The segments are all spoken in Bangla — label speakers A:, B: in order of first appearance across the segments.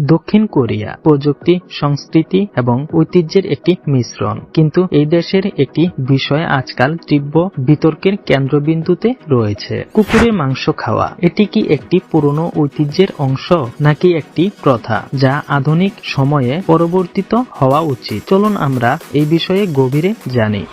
A: দক্ষিণ কোরিয়া প্রযুক্তি, সংস্কৃতি এবং ঐতিহ্যের একটি মিশ্রণ। কিন্তু এই দেশের একটি বিষয় আজকাল তীব্র বিতর্কের কেন্দ্রবিন্দুতে রয়েছে। কুকুরের মাংস খাওয়া, এটি কি একটি পুরনো ঐতিহ্যের অংশ নাকি একটি প্রথা যা আধুনিক সময়ে পরবর্তিত হওয়া উচিত? চলুন আমরা এই বিষয়ে গভীরে জানি।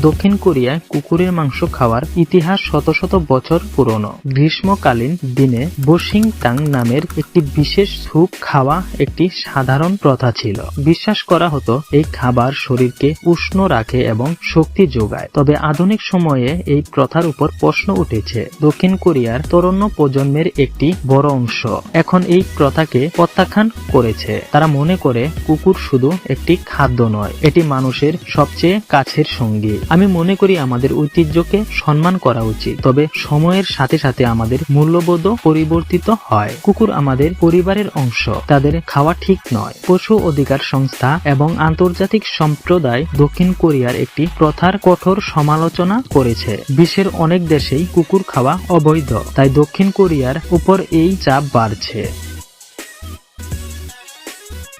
A: দক্ষিণ কোরিয়ায় কুকুরের মাংস খাওয়ার ইতিহাস শত শত বছর পুরনো। গ্রীষ্মকালীন দিনে বসিং তাং নামের একটি বিশেষ স্যুপ খাওয়া একটি সাধারণ প্রথা ছিল। বিশ্বাস করা হতো, এই খাবার শরীরকে উষ্ণ রাখে এবং শক্তি যোগায়। তবে আধুনিক সময়ে এই প্রথার উপর প্রশ্ন উঠেছে। দক্ষিণ কোরিয়ার তরুণ প্রজন্মের একটি বড় অংশ এখন এই প্রথাকে প্রত্যাখ্যান করেছে। তারা মনে করে, কুকুর শুধু একটি খাদ্য নয়, এটি মানুষের সবচেয়ে কাছের সঙ্গী। আমি মনে করি আমাদের ঐতিহ্যকে সম্মান করা উচিত। তবে সময়ের সাথে সাথে আমাদের মূল্যবোধ পরিবর্তিত হয়। কুকুর আমাদের পরিবারের অংশ। তাদের খাওয়া ঠিক নয়। পশু অধিকার সংস্থা এবং আন্তর্জাতিক সম্প্রদায় দক্ষিণ কোরিয়ার একটি প্রথার কঠোর সমালোচনা করেছে। বিশ্বের অনেক দেশেই কুকুর খাওয়া অবৈধ। তাই দক্ষিণ কোরিয়ার উপর এই চাপ বাড়ছে।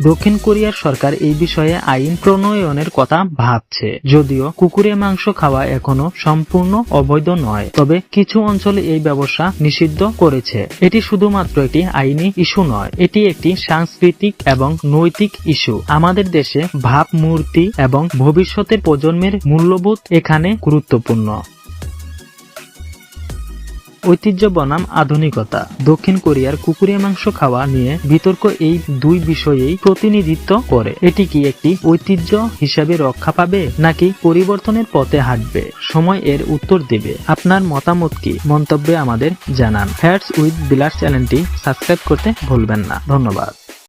A: দক্ষিণ কোরিয়ার সরকার এই বিষয়ে আইন প্রণয়নের কথা ভাবছে। যদিও কুকুরের মাংস খাওয়া এখনও সম্পূর্ণ অবৈধ নয়, তবে কিছু অঞ্চলে এই ব্যবসা নিষিদ্ধ করেছে। এটি শুধুমাত্র একটি আইনি ইস্যু নয়, এটি একটি সাংস্কৃতিক এবং নৈতিক ইস্যু। আমাদের দেশে ভাবমূর্তি এবং ভবিষ্যতের প্রজন্মের মূল্যবোধ এখানে গুরুত্বপূর্ণ। ঐতিহ্য বনাম আধুনিকতা। দক্ষিণ কোরিয়ার কুকুরের মাংস খাওয়া নিয়ে বিতর্ক এই দুই বিষয়েই প্রতিনিধিত্ব করে। এটি কি একটি ঐতিহ্য হিসাবে রক্ষা পাবে, নাকি পরিবর্তনের পথে হাঁটবে? সময় এর উত্তর দেবে। আপনার মতামত কি? মন্তব্যে আমাদের জানান। ফ্যাটস উইথ বিলাস চ্যানেলটি সাবস্ক্রাইব করতে ভুলবেন না। ধন্যবাদ।